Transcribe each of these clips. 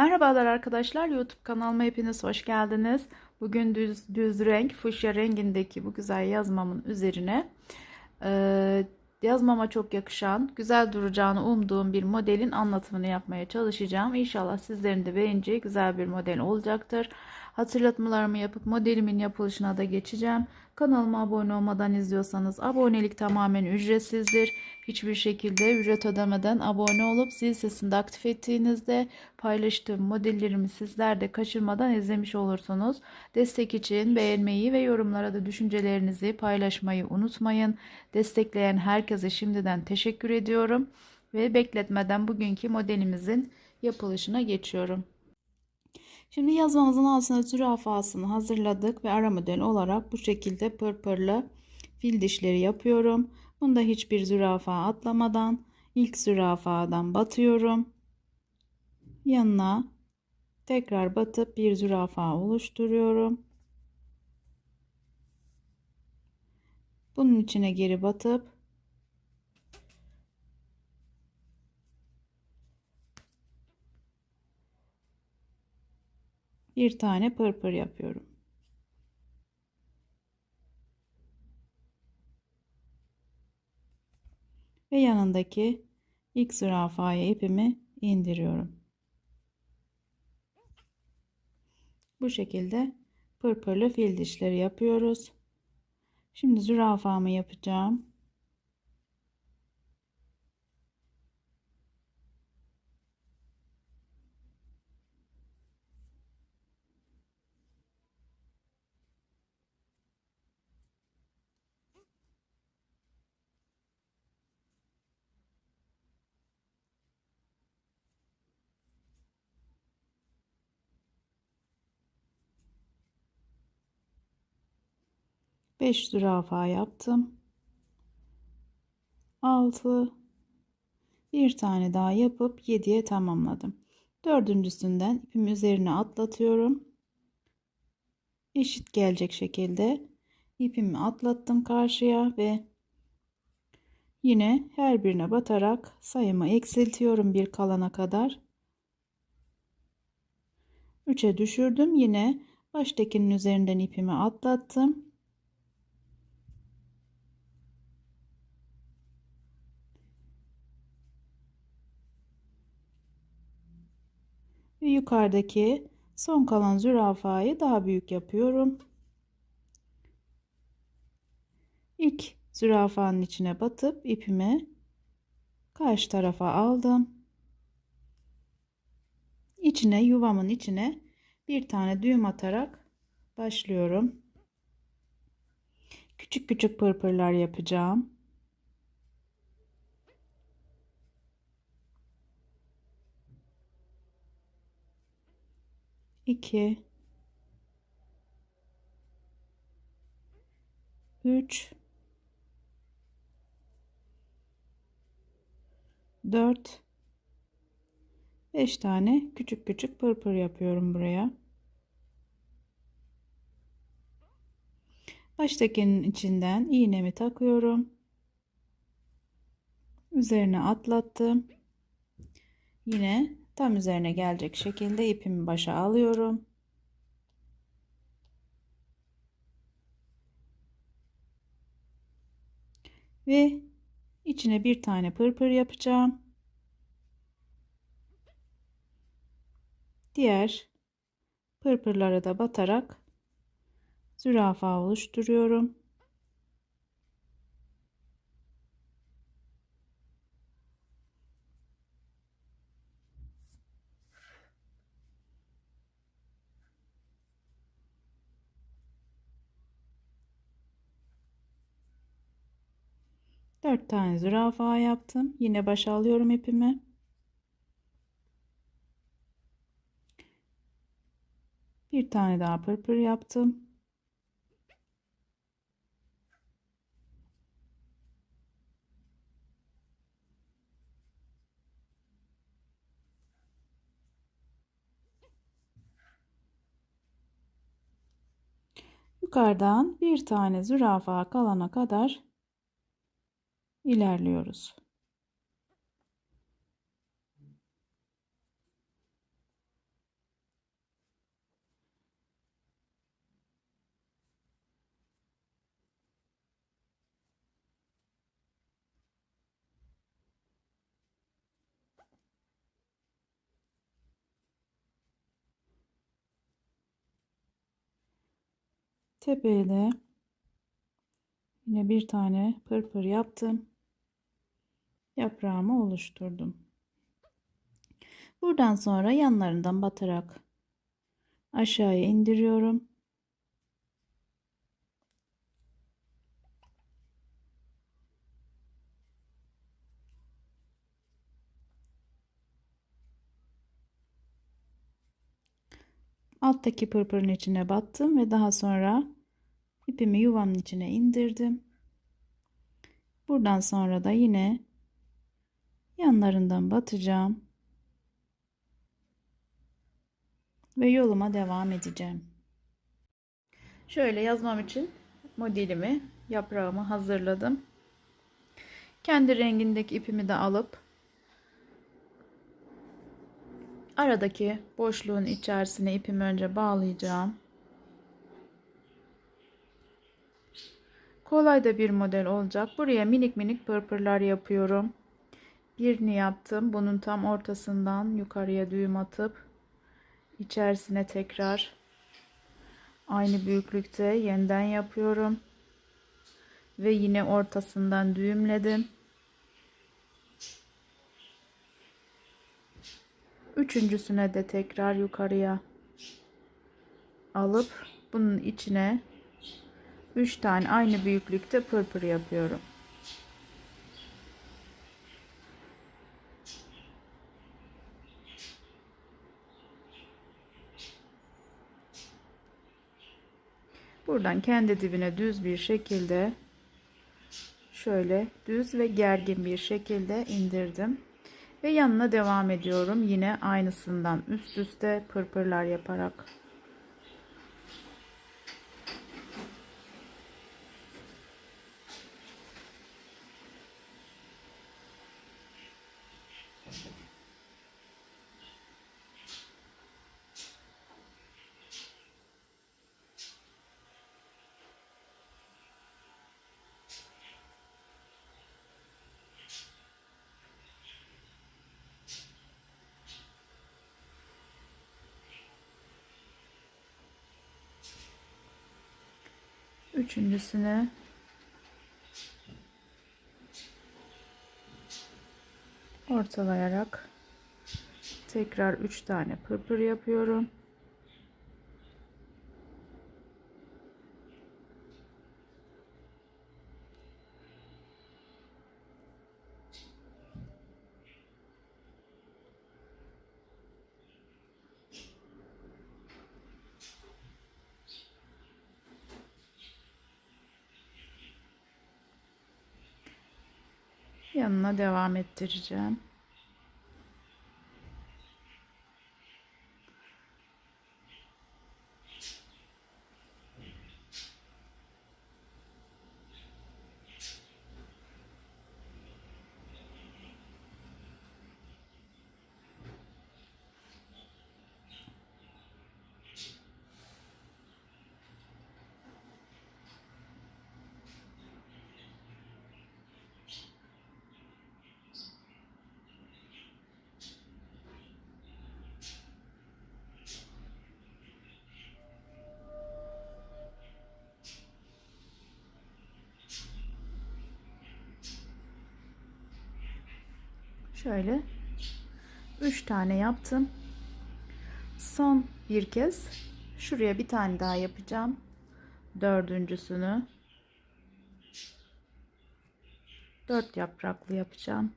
Merhabalar arkadaşlar YouTube kanalıma hepiniz hoş geldiniz. Bugün düz, düz renk fuşya rengindeki bu güzel yazmamın üzerine e, yazmama çok yakışan güzel duracağını umduğum bir modelin anlatımını yapmaya çalışacağım. İnşallah sizlerin de beğeneceği güzel bir model olacaktır. Hatırlatmalarımı yapıp modelimin yapılışına da geçeceğim. Kanalıma abone olmadan izliyorsanız abonelik tamamen ücretsizdir. Hiçbir şekilde ücret ödemeden abone olup zil sesini de aktif ettiğinizde paylaştığım modellerimi sizler de kaçırmadan izlemiş olursunuz. Destek için beğenmeyi ve yorumlara da düşüncelerinizi paylaşmayı unutmayın. Destekleyen herkese şimdiden teşekkür ediyorum ve bekletmeden bugünkü modelimizin yapılışına geçiyorum. Şimdi yazmamızın altına zürafasını hazırladık ve ara model olarak bu şekilde pırpırlı fil dişleri yapıyorum. Bunda hiçbir zürafa atlamadan ilk zürafadan batıyorum. Yanına tekrar batıp bir zürafa oluşturuyorum. Bunun içine geri batıp bir tane pırpır yapıyorum. Ve yanındaki ilk zürafaya ipimi indiriyorum. Bu şekilde pırpırlı fil dişleri yapıyoruz. Şimdi zürafamı yapacağım. Beş zürafa yaptım. Altı. Bir tane daha yapıp yediye tamamladım. Dördüncüsünden ipimi üzerine atlatıyorum. Eşit gelecek şekilde ipimi atlattım karşıya ve yine her birine batarak sayımı eksiltiyorum bir kalana kadar. 3'e düşürdüm. Yine baştakinin üzerinden ipimi atlattım. Yukarıdaki son kalan zürafayı daha büyük yapıyorum. İlk zürafanın içine batıp ipimi karşı tarafa aldım. İçine yuvamın içine bir tane düğüm atarak başlıyorum. Küçük küçük pırpırlar yapacağım. 2 3 4 5 tane küçük küçük pırpır yapıyorum buraya. Baştakinin içinden iğnemi takıyorum. Üzerine atlattım. Yine tam üzerine gelecek şekilde ipimi başa alıyorum. Ve içine bir tane pırpır yapacağım. Diğer pırpırlara da batarak zürafa oluşturuyorum. Dört tane zürafa yaptım. Yine başa alıyorum ipimi. Bir tane daha pırpır yaptım. Yukarıdan bir tane zürafa kalana kadar ilerliyoruz. Tepeye de yine bir tane pırpır yaptım. Yaprağımı oluşturdum. Buradan sonra yanlarından batarak aşağıya indiriyorum. Alttaki pırpırın içine battım ve daha sonra ipimi yuvanın içine indirdim. Buradan sonra da yine yanlarından batacağım. Ve yoluma devam edeceğim. Şöyle yazmam için modelimi, yaprağımı hazırladım. Kendi rengindeki ipimi de alıp aradaki boşluğun içerisine ipimi önce bağlayacağım. Kolay da bir model olacak. Buraya minik minik pırpırlar yapıyorum. Birini yaptım. Bunun tam ortasından yukarıya düğüm atıp içerisine tekrar aynı büyüklükte yeniden yapıyorum. Ve yine ortasından düğümledim. Üçüncüsüne de tekrar yukarıya alıp bunun içine 3 tane aynı büyüklükte pırpır yapıyorum. Buradan kendi dibine düz bir şekilde şöyle düz ve gergin bir şekilde indirdim. Ve yanına devam ediyorum. Yine aynısından üst üste pırpırlar yaparak. Üçüncüsüne ortalayarak tekrar üç tane pırpır yapıyorum. Yanına devam ettireceğim. Şöyle 3 tane yaptım. Son bir kez şuraya bir tane daha yapacağım. Dördüncüsünü 4 yapraklı yapacağım.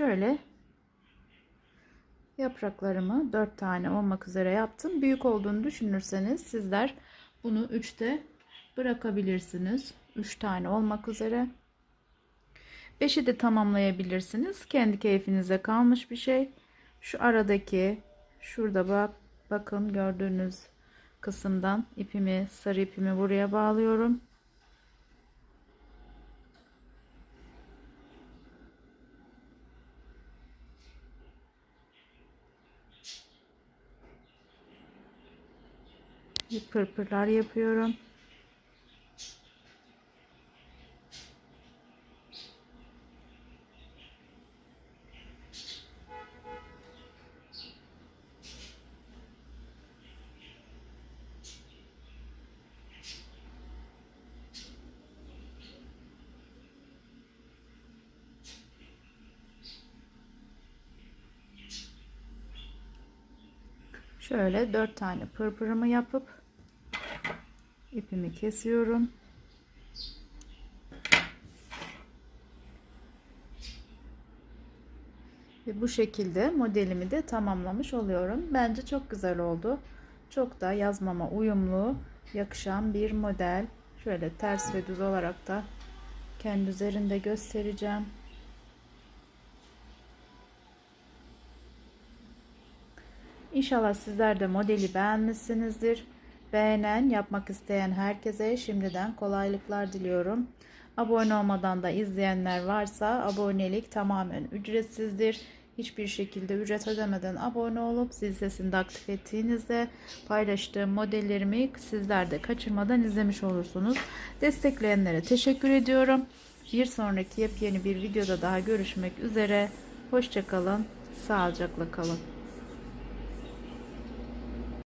Şöyle yapraklarımı 4 tane olmak üzere yaptım. Büyük olduğunu düşünürseniz sizler bunu 3'te bırakabilirsiniz. 3 tane olmak üzere. 5'i de tamamlayabilirsiniz. Kendi keyfinize kalmış bir şey. Şu aradaki şurada bak bakın gördüğünüz kısımdan ipimi sarı ipimi buraya bağlıyorum. Bir pırpırlar yapıyorum. Şöyle dört tane pırpırımı yapıp ipimi kesiyorum. Ve bu şekilde modelimi de tamamlamış oluyorum. Bence çok güzel oldu. Çok da yazmama uyumlu, yakışan bir model. Şöyle ters ve düz olarak da kendi üzerinde göstereceğim. İnşallah sizler de modeli beğenmişsinizdir. Beğenen, yapmak isteyen herkese şimdiden kolaylıklar diliyorum. Abone olmadan da izleyenler varsa abonelik tamamen ücretsizdir. Hiçbir şekilde ücret ödemeden abone olup zil sesini de aktif ettiğinizde paylaştığım modellerimi sizler de kaçırmadan izlemiş olursunuz. Destekleyenlere teşekkür ediyorum. Bir sonraki yepyeni bir videoda daha görüşmek üzere. Hoşçakalın, sağlıcakla kalın.